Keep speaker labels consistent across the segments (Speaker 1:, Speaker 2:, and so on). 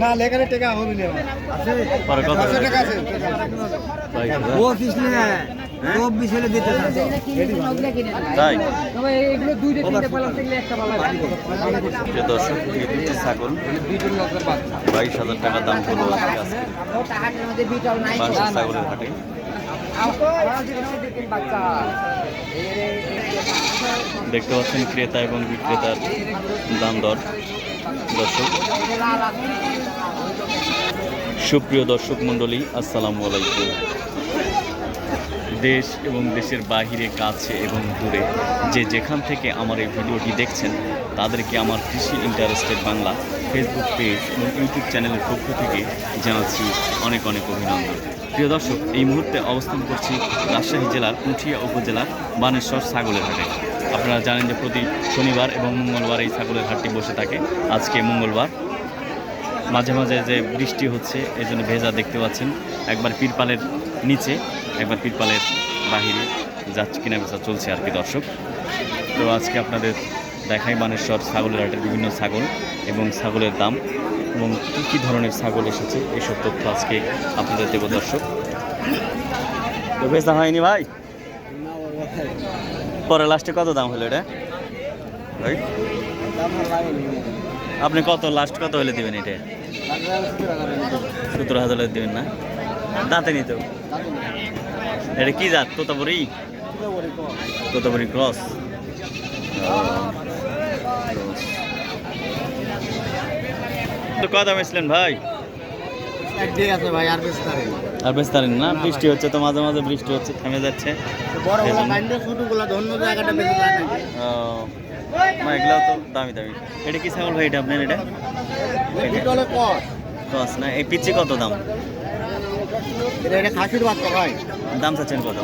Speaker 1: না লেখারে টাকা হবে না। টাকা আছে। না? চব্বিশ হলে দিতে
Speaker 2: তাই? দর্শক দুটি ছাগল বাইশ হাজার টাকা দাম হলো ছাগলের হাটে। দেখতে পাচ্ছেন ক্রেতা এবং বিক্রেতার দাম দর। দর্শক, সুপ্রিয় দর্শক মণ্ডলী, আসসালামু আলাইকুম। দেশ এবং দেশের বাহিরে, কাছে এবং দূরে যে যেখান থেকে আমার এই ভিডিওটি দেখছেন, তাদেরকে আমার কৃষি ইন্টারেস্টেড বাংলা ফেসবুক পেজ এবং ইউটিউব চ্যানেলের পক্ষ থেকে জানাচ্ছি অনেক অনেক অভিনন্দন। প্রিয় দর্শক, এই মুহূর্তে অবস্থান করছি রাজশাহী জেলার উঠিয়া উপজেলার বানেশ্বর ছাগলের হাটে। আপনারা জানেন যে প্রতি শনিবার এবং মঙ্গলবার এই ছাগলের হাটটি বসে থাকে। আজকে মঙ্গলবার। মাঝে মাঝে যে বৃষ্টি হচ্ছে এই জন্য ভেজা দেখতে পাচ্ছেন। একবার পিরপালের নিচে, একবার পিরপালের বাহিরে। যাচ্ছে কিনা বেচা চলছে আর কি দর্শক। তো আজকে আপনাদের দেখাই বানেশ্বর ছাগলের হাটের বিভিন্ন ছাগল এবং ছাগলের দাম এবং কী কী ধরনের ছাগল এসেছে এইসব তথ্য আজকে আপনাদের দেব দর্শক। তো বেচা হয়নি ভাই? পরে লাস্টে কত দাম হলো এটা? ভাই? আপনি কত লাস্ট কত হলে দিবেন এটা? সতেরো হাজার হলে দিবেন না। দাঁতে নিত। এটা কি জাত? তোতাপুরি? তোতাপুরি ক্রস তো কত দাম ভাই?
Speaker 1: আছে ভাই আর বেশ তারে
Speaker 2: আর বেশ তারেন না বৃষ্টি হচ্ছে তো মাঝে মাঝে বৃষ্টি হচ্ছে থেমে যাচ্ছে।
Speaker 1: বড়
Speaker 2: এই
Speaker 1: কাইন্ডে ছোট ধন্য জায়গাটা বেশি যায় নাকি?
Speaker 2: না এগুলো তো দামি দামি। এটা কি ছাগল ভাই এটা আপনার এটা?
Speaker 1: কর
Speaker 2: ক্রস না এই পিচ্ছি কত দাম?
Speaker 1: এটা এটা খাসির বাচ্চা ভাই।
Speaker 2: দাম চাচ্ছেন কত?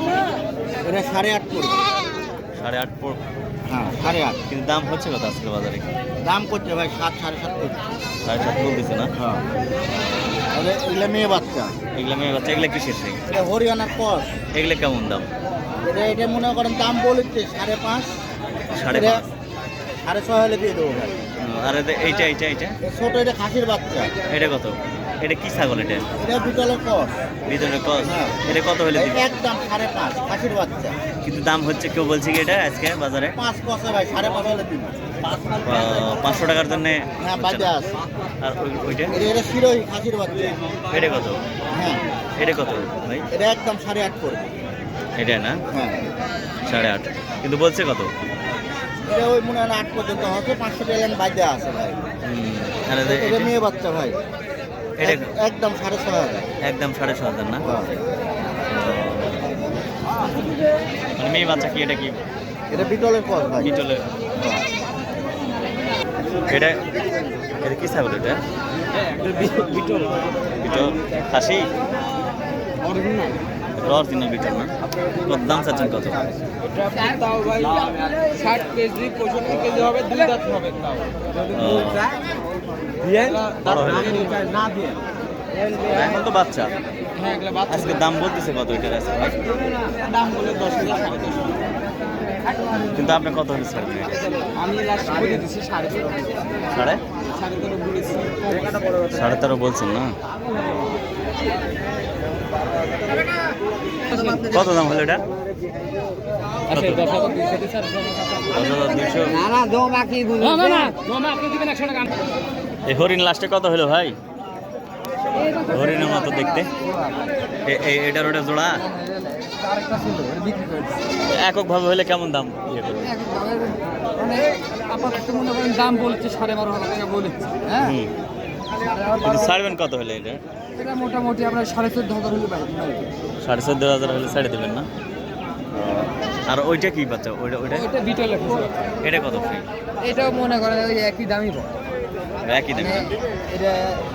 Speaker 1: এটা সাড়ে আট পড়বে
Speaker 2: সাড়ে আট পর-
Speaker 1: হ্যাঁ সাড়ে আট।
Speaker 2: কিন্তু দাম হচ্ছে কত আজকে বাজারে?
Speaker 1: দাম করছে ভাই সাত সাড়ে সাত করছে।
Speaker 2: সাড়ে সাত বলতেছে না?
Speaker 1: হ্যাঁ। এগুলো মেয়ে বাচ্চা।
Speaker 2: এগুলো মেয়ে বাচ্চা এগুলো কিসের সেই
Speaker 1: এটা হরিয়ানার কস
Speaker 2: এগুলো কেমন দাম?
Speaker 1: এটা এটা মনে করেন দাম বলেছে সাড়ে পাঁচ।
Speaker 2: সাড়ে পাঁচ।
Speaker 1: সাড়ে ছয় হলে দিয়ে দেবো ভাই।
Speaker 2: আর এইটা এইটা এইটা?
Speaker 1: ছোট এটা খাসির বাচ্চা।
Speaker 2: এটা কত? এটা কি ছাগল এটা?
Speaker 1: এটা বিটলের কস।
Speaker 2: ভিতরে কস।
Speaker 1: হ্যাঁ।
Speaker 2: এটা কত হলে
Speaker 1: একদম সাড়ে পাঁচ খাসির বাচ্চা।
Speaker 2: কিন্তু দাম হচ্ছে কেউ বলছে কি এটা আজকে বাজারে? পাঁচশো টাকার জন্য
Speaker 1: হ্যাঁ
Speaker 2: আর ওইটা?
Speaker 1: এটা
Speaker 2: কত?
Speaker 1: হ্যাঁ।
Speaker 2: এটা কত ভাই?
Speaker 1: এটা একদম সাড়ে আট করবে
Speaker 2: এটা না?
Speaker 1: হ্যাঁ।
Speaker 2: সাড়ে আট। কিন্তু বলছে কত?
Speaker 1: এটা ওই মনে হয় আট পর্যন্ত হবে পাঁচশো টাকা বাজে আছে ভাই। এটা মেয়ে বাচ্চা ভাই। একদম সাড়ে ছয় হাজার।
Speaker 2: একদম সাড়ে ছ হাজার না। মানে মেয়ে বাচ্চা কি এটা কি?
Speaker 1: এটা বিটলের কস ভাই।
Speaker 2: বিটলে এটা এটা কি ছাগল এটা? বিটল। বিটল। খাসি? অরিজিনাল বিটল না? কত দাম চাচ্ছেন কত?
Speaker 3: ষাট কেজি পঁয়ষট্টি কেজি হবে দুই দাঁত হবে।
Speaker 1: না দিয়ে
Speaker 2: এখন তো বাচ্চা। আজকে দাম বলতেছে কত এটার ভাই?
Speaker 3: দাম বলে দশ হাজার সাড়ে দশ
Speaker 2: কিন্তু আপনি কত হলে ছাড়বেন?
Speaker 3: আমি লাস্ট বলে দিচ্ছি সাড়ে
Speaker 2: সাড়ে?
Speaker 3: সাড়ে তেরো বলেছি।
Speaker 2: সাড়ে তেরো বলছেন না? কত দাম হলো এটা?
Speaker 3: আচ্ছা
Speaker 2: হরিণ লাস্টে কত হলো ভাই? হরিণের মতো দেখতে। এটার ওটা জোড়া? এককভাবে হলে কেমন দাম? ইয়ে করবে
Speaker 3: দাম বলছে সাড়ে বারো হাজার টাকা বলেছে হ্যাঁ
Speaker 2: ছাড়বেন কত হলে এটা?
Speaker 3: এটা মোটামুটি আপনার সাড়ে চোদ্দ হাজার হলে
Speaker 2: সাড়ে চোদ্দ হাজার হলে ছেড়ে দেবেন না? আর ওইটা কি বাচ্চা? ওইটা ওইটা?
Speaker 3: এটা বিটল
Speaker 2: এটা কত? ফ্রি
Speaker 3: এটাও মনে করেন ওই একই দামই পড়ে।
Speaker 2: একই দাম।
Speaker 3: মানে এটা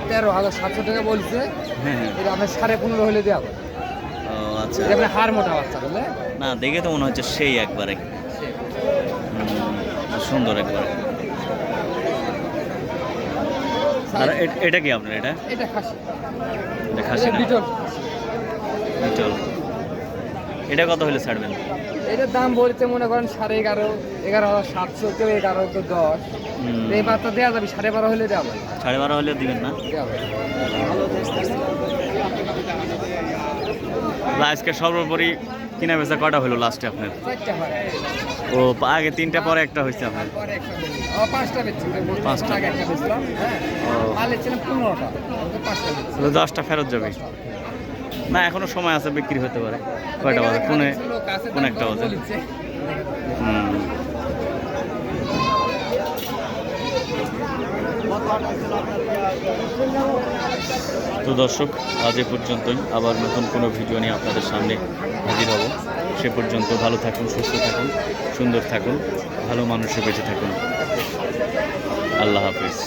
Speaker 3: তেরো হাজার সাতশো টাকা বলছে।
Speaker 2: হ্যাঁ হ্যাঁ।
Speaker 3: এটা আপনার সাড়ে পনেরো হলে দেওয়া
Speaker 2: ও আচ্ছা।
Speaker 3: এটা আপনার হাড় মোটা বাচ্চা বুঝলে?
Speaker 2: না দেখে তো মনে হচ্ছে সেই একবারে। সুন্দর একবারে। আর এটা কি আপনার এটা?
Speaker 3: এটা খাসি।
Speaker 2: এটা খাসি না?
Speaker 3: বিটল
Speaker 2: এটা কত হলে ছাড়বেন?
Speaker 3: এটার দাম বলছে মনে করেন সাড়ে এগারো এগারো হাজার সাতশো কেউ এগারো তো দশ। এই বাচ্চা দেওয়া যাবে সাড়ে বারো হলে দেওয়া যাবে।
Speaker 2: সাড়ে বারো হলেও দিবেন না? আজকে সর্বোপরি কিনা বেচা কটা হলো লাস্টে আপনার? ও আগে তিনটা পরে একটা হয়েছে আপনার?
Speaker 3: পাঁচটা আগে একটা বেচলাম হ্যাঁ।
Speaker 2: ও। দশটা ফেরত যাবে। না এখনও সময় আছে বিক্রি হতে পারে। কয়টা বাজে?
Speaker 3: আছে,
Speaker 2: কোন একটা বাজে। হুম। তো দর্শক, আজ এ পর্যন্তই। আবার নতুন কোনো ভিডিও নিয়ে আপনাদের সামনে হাজির হব। সে পর্যন্ত ভালো থাকুন, সুস্থ থাকুন, সুন্দর থাকুন, ভালো মানুষে বেঁচে থাকুন। আল্লাহ হাফিজ।